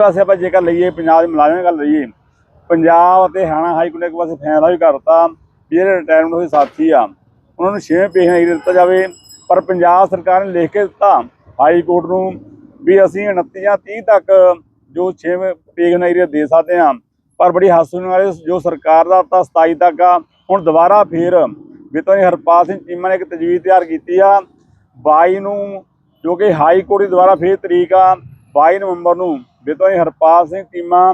ਪਾਸੇ ਆਪਾਂ ਜੇਕਰ ਲਈਏ, ਪੰਜਾਬ ਦੇ ਮੁਲਾਜ਼ਮਾਂ ਗੱਲ ਲਈਏ, ਪੰਜਾਬ ਅਤੇ ਹਰਿਆਣਾ ਹਾਈ ਕੋਰਟ ਨੇ ਇੱਕ ਪਾਸੇ ਫੈਸਲਾ ਵੀ ਕਰਤਾ ਵੀ ਜਿਹੜੇ ਰਿਟਾਇਰਮੈਂਟ ਹੋਏ ਸਾਥੀ ਆ, ਉਹਨਾਂ ਨੂੰ ਛੇਵੇਂ ਪੇਸ਼ ਨਹੀਂ ਦਿੱਤਾ ਜਾਵੇ, ਪਰ ਪੰਜਾਬ ਸਰਕਾਰ ਨੇ ਲਿਖ ਕੇ ਦਿੱਤਾ ਹਾਈ ਕੋਰਟ ਨੂੰ ਵੀ ਅਸੀਂ 29 ਜਾਂ 30 ਤੱਕ ਜੋ ਛੇਵੇਂ ਪੇਸ਼ ਨਹੀਂ ਦੇ ਸਕਦੇ ਹਾਂ, ਪਰ ਬੜੀ ਹਾਸੂ ਵਾਲੇ ਜੋ ਸਰਕਾਰ ਦਾ ਤਾਂ 27 ਤੱਕ ਆ, ਹੁਣ ਦੁਬਾਰਾ ਫੇਰ ਵਿਤੋਂ ਹਰਪਾਲ ਸਿੰਘ ਚੀਮਾ ਨੇ ਇੱਕ ਤਜਵੀਜ਼ ਤਿਆਰ ਕੀਤੀ ਆ 22 ਨੂੰ ਜੋ ਕਿ ਹਾਈ ਕੋਰਟ ਦੀ ਦੁਬਾਰਾ ਫੇਰ ਤਰੀਕ ਆ 22 ਨਵੰਬਰ ਨੂੰ ਵਿਤੋਂ ਹਰਪਾਲ ਸਿੰਘ ਚੀਮਾ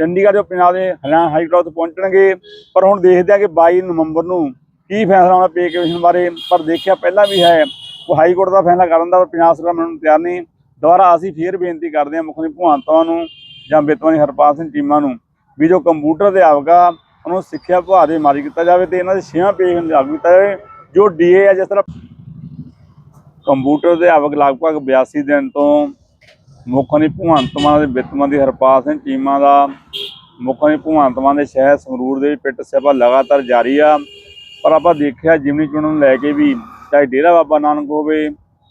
ਚੰਡੀਗੜ੍ਹ ਜੋ ਪੰਜਾਬ ਦੇ ਹਰਿਆਣਾ ਹਾਈ ਕੋਰਟ ਤੋਂ ਪਹੁੰਚਣਗੇ। ਪਰ ਹੁਣ ਦੇਖਦੇ ਆ ਕਿ 22 ਨਵੰਬਰ ਨੂੰ ਕੀ ਫੈਸਲਾ ਆਉਣਾ ਪੇ ਕਮਿਸ਼ਨ ਬਾਰੇ। ਪਰ ਦੇਖਿਆ ਪਹਿਲਾਂ ਵੀ ਹੈ, ਉਹ ਹਾਈ ਕੋਰਟ ਦਾ ਫੈਸਲਾ ਕਰਨ ਦਾ, ਪਰ ਪੰਜਾਬ ਸਰਕਾਰ ਮੰਨਣ ਨੂੰ ਤਿਆਰ ਨਹੀਂ। ਦੁਬਾਰਾ ਅਸੀਂ ਫੇਰ ਬੇਨਤੀ ਕਰਦੇ ਹਾਂ ਮੁੱਖ ਮੰਤਰੀ ਭਗਵੰਤ ਨੂੰ ਜਾਂ ਬਿਤਵਾਨੀ ਹਰਪਾਲ ਸਿੰਘ ਚੀਮਾ ਨੂੰ ਵੀ ਜੋ ਕੰਪਿਊਟਰ ਅਧਿਆਪਕ ਆ, ਉਹਨੂੰ ਸਿੱਖਿਆ ਵਿਭਾਗ ਦੇ ਮਾਰੀ ਕੀਤਾ ਜਾਵੇ ਤੇ ਇਹਨਾਂ ਦੇ ਛੇਵਾਂ ਪੇਜ ਨੂੰ ਲਾਗੂ ਕੀਤਾ ਜਾਵੇ, ਜੋ ਡੀਏ ਆ ਜਿਸ ਤਰ੍ਹਾਂ ਕੰਪਿਊਟਰ ਅਧਿਆਪਕ ਲਗਭਗ 82 ਦਿਨ ਤੋਂ ਮੁੱਖ ਮੰਤਰੀ ਭਗਵੰਤ ਮਾਨ ਦੇ ਵਿੱਤ ਮੰਤਰੀ ਹਰਪਾਲ ਸਿੰਘ ਚੀਮਾ ਦਾ, ਮੁੱਖ ਮੰਤਰੀ ਭਗਵੰਤ ਮਾਨ ਦੇ ਸ਼ਹਿਰ ਸੰਗਰੂਰ ਦੇ ਪਿੱਟ ਸਭਾ ਲਗਾਤਾਰ ਜਾਰੀ ਆ। ਪਰ ਆਪਾਂ ਦੇਖਿਆ ਜਿਮਨੀ ਚੋਣਾਂ ਨੂੰ ਲੈ ਕੇ ਵੀ ਚਾਹੇ ਡੇਰਾ ਬਾਬਾ ਨਾਨਕ ਹੋਵੇ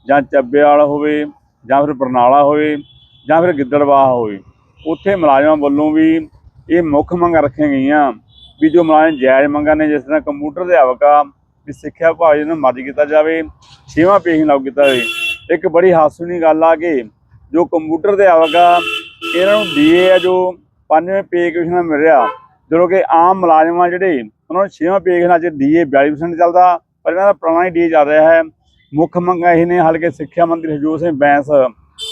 ਜਾਂ ਚੱਬੇਵਾਲ ਹੋਵੇ ਜਾਂ ਫਿਰ ਬਰਨਾਲਾ ਹੋਵੇ ਜਾਂ ਫਿਰ ਗਿੱਦੜਵਾਹ ਹੋਵੇ, ਉੱਥੇ ਮੁਲਾਜ਼ਮਾਂ ਵੱਲੋਂ ਵੀ ਇਹ ਮੁੱਖ ਮੰਗਾਂ ਰੱਖੀਆਂ ਗਈਆਂ ਵੀ ਜੋ ਮੁਲਾਜ਼ਮ ਜਾਇਜ਼ ਮੰਗਾਂ ਨੇ, ਜਿਸ ਤਰ੍ਹਾਂ ਕੰਪਿਊਟਰ ਅਧਿਆਪਕ ਆ ਵੀ ਸਿੱਖਿਆ ਵਿਭਾਗ ਨੂੰ ਮਰਜ਼ ਕੀਤਾ ਜਾਵੇ, ਛੇਵਾਂ ਪੇਸ਼ ਲਾਗੂ ਕੀਤਾ ਜਾਵੇ। ਇੱਕ ਬੜੀ ਹਾਸੂਨੀ ਗੱਲ ਆ ਕਿ ਜੋ ਕੰਪਿਊਟਰ ਅਧਿਆਪਕ ਆ ਇਹਨਾਂ ਨੂੰ ਡੀਏ ਆ ਜੋ ਪੰਜਵੇਂ ਪੇ ਕਮਿਸ਼ਨ ਮਿਲ ਰਿਹਾ ਜਦੋਂ ਕਿ ਆਮ ਮੁਲਾਜ਼ਮਾਂ ਜਿਹੜੇ, ਉਹਨਾਂ ਨੂੰ ਛੇਵਾਂ ਪੇ ਕਮਿਸ਼ਨ ਅੱਜ ਡੀਏ 42% ਚੱਲਦਾ, ਪਰ ਇਹਨਾਂ ਦਾ ਪੁਰਾਣਾ ਹੀ ਡੀਏ ਚੱਲ ਰਿਹਾ ਹੈ। ਮੁੱਖ ਮੰਗਾਂ ਇਹ ਨੇ, ਹਲਕੇ ਸਿੱਖਿਆ ਮੰਤਰੀ ਹਰਜੋਤ ਸਿੰਘ ਬੈਂਸ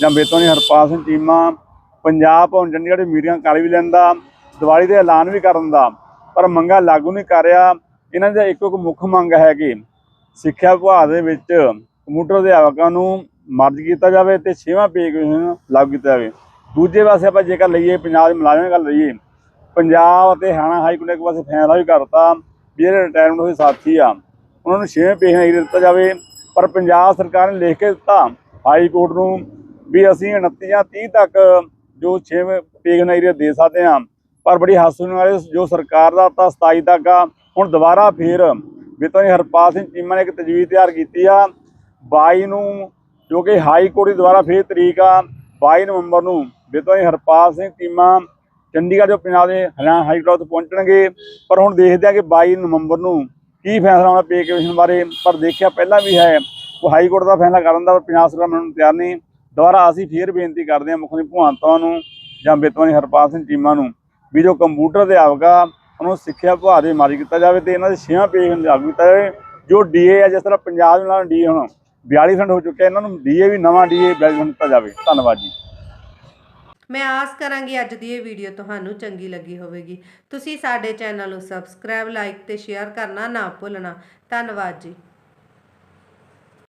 ਜਾਂ ਬੇਤੋਂ ਹਰਪਾਲ ਸਿੰਘ ਚੀਮਾ ਪੰਜਾਬ ਭਵਨ ਚੰਡੀਗੜ੍ਹ ਦੀ ਮੀਟਿੰਗਾਂ ਕਰ ਵੀ ਲੈਂਦਾ, ਦੀਵਾਲੀ ਦੇ ਐਲਾਨ ਵੀ ਕਰ ਦਿੰਦਾ, ਪਰ ਮੰਗਾਂ ਲਾਗੂ ਨਹੀਂ ਕਰ ਰਿਹਾ। ਇਹਨਾਂ ਦਾ ਇੱਕੋ ਇੱਕ ਮੁੱਖ ਮੰਗ ਹੈ ਕਿ ਸਿੱਖਿਆ ਵਿਭਾਗ ਦੇ ਵਿੱਚ ਕੰਪਿਊਟਰ ਅਧਿਆਪਕਾਂ ਨੂੰ ਮਰਜ਼ ਕੀਤਾ ਜਾਵੇ ਤੇ ਛੇਵਾਂ ਪੇ ਕਮਿਸ਼ਨ ਲਾਗੂ ਕੀਤਾ ਜਾਵੇ। ਦੂਜੇ ਪਾਸੇ ਆਪਾਂ ਜੇਕਰ ਲਈਏ, ਪੰਜਾਬ ਦੇ ਮੁਲਾਜ਼ਮਾਂ ਦੀ ਗੱਲ ਲਈਏ, ਪੰਜਾਬ ਅਤੇ ਹਰਿਆਣਾ ਹਾਈ ਕੋਰਟ ਨੇ ਇੱਕ ਪਾਸੇ ਫੈਸਲਾ ਵੀ ਕਰਤਾ ਵੀ ਜਿਹੜੇ ਰਿਟਾਇਰਮੈਂਟ ਹੋਏ ਸਾਥੀ ਆ, ਉਹਨਾਂ ਨੂੰ ਛੇਵੇਂ ਪੇਸ਼ ਨਹੀਂ ਦਿੱਤਾ ਜਾਵੇ। ਪਰ ਪੰਜਾਬ ਸਰਕਾਰ ਨੇ ਲਿਖ ਕੇ ਦਿੱਤਾ ਹਾਈ ਕੋਰਟ ਨੂੰ ਵੀ ਅਸੀਂ 29 ਜਾਂ 30 ਤੱਕ ਜੋ ਛੇਵੇਂ ਪੇਸ਼ ਨਹੀਂ ਦੇ ਸਕਦੇ ਹਾਂ ਪਰ ਬੜੀ ਹਾਸੂ ਵਾਲੇ ਜੋ ਸਰਕਾਰ ਦਾ ਤਾਂ 27 ਤੱਕ ਆ, ਹੁਣ ਦੁਬਾਰਾ ਫੇਰ ਵਿਤੋਂ ਹਰਪਾਲ ਸਿੰਘ ਚੀਮਾ ਨੇ ਇੱਕ ਤਜਵੀਜ਼ ਤਿਆਰ ਕੀਤੀ ਆ। 22 ਨੂੰ ਜੋ ਕਿ ਹਾਈ ਕੋਰਟ ਦੀ ਦੁਬਾਰਾ ਫੇਰ ਤਰੀਕ ਆ 22 ਨਵੰਬਰ ਨੂੰ। ਵਿਤੋਂ ਹਰਪਾਲ ਸਿੰਘ ਚੀਮਾ ਚੰਡੀਗੜ੍ਹ ਜੋ ਪੰਜਾਬ ਦੇ ਹਰਿਆਣਾ ਹਾਈ ਕੋਰਟ ਤੋਂ ਪਹੁੰਚਣਗੇ। ਪਰ ਹੁਣ ਦੇਖਦੇ ਆ ਕਿ 22 ਨਵੰਬਰ ਨੂੰ ਕੀ ਫੈਸਲਾ ਆਉਣਾ ਪੇ ਕਮਿਸ਼ਨ ਬਾਰੇ। ਪਰ ਦੇਖਿਆ ਪਹਿਲਾਂ ਵੀ ਹੈ ਉਹ ਹਾਈ ਕੋਰਟ ਦਾ ਫੈਸਲਾ ਕਰਨ ਦਾ, ਪਰ ਪੰਜਾਬ ਸਰਕਾਰ ਮੰਨਣ ਨੂੰ ਤਿਆਰ ਨਹੀਂ। ਦੁਬਾਰਾ ਅਸੀਂ ਫੇਰ ਬੇਨਤੀ ਕਰਦੇ ਹਾਂ ਮੁੱਖ ਮੰਤਰੀ ਭਗਵੰਤ ਨੂੰ ਜਾਂ ਬਿਤਵਾਨੀ ਹਰਪਾਲ ਸਿੰਘ ਚੀਮਾ ਨੂੰ ਵੀ ਜੋ ਕੰਪਿਊਟਰ ਅਧਿਆਪਕ ਆ, ਉਹਨੂੰ ਸਿੱਖਿਆ ਵਿਭਾਗ ਦੇ ਮਾਰੀ ਕੀਤਾ ਜਾਵੇ ਤੇ ਇਹਨਾਂ ਦੇ ਛੇਵਾਂ ਪੇਜ ਨੂੰ ਲਾਗੂ ਕੀਤਾ ਜਾਵੇ। ਜੋ ਡੀਏ ਆ, ਜਿਸ ਤਰ੍ਹਾਂ ਪੰਜਾਬ ਦੇ ਨਾਲ ਡੀਏ ਹੁਣ 42% ਹੋ ਚੁੱਕਿਆ, ਇਹਨਾਂ ਨੂੰ ਡੀਏ ਵੀ, ਨਵਾਂ ਡੀਏ 42% ਦਿੱਤਾ ਜਾਵੇ। ਧੰਨਵਾਦ ਜੀ। ਮੈਂ ਆਸ ਕਰਾਂਗੀ ਅੱਜ ਦੀ ਇਹ ਵੀਡੀਓ ਤੁਹਾਨੂੰ ਚੰਗੀ ਲੱਗੀ ਹੋਵੇਗੀ। ਤੁਸੀਂ ਸਾਡੇ ਚੈਨਲ ਨੂੰ ਸਬਸਕ੍ਰਾਈਬ, ਲਾਈਕ ਤੇ ਸ਼ੇਅਰ ਕਰਨਾ ਨਾ ਭੁੱਲਣਾ। ਧੰਨਵਾਦ ਜੀ।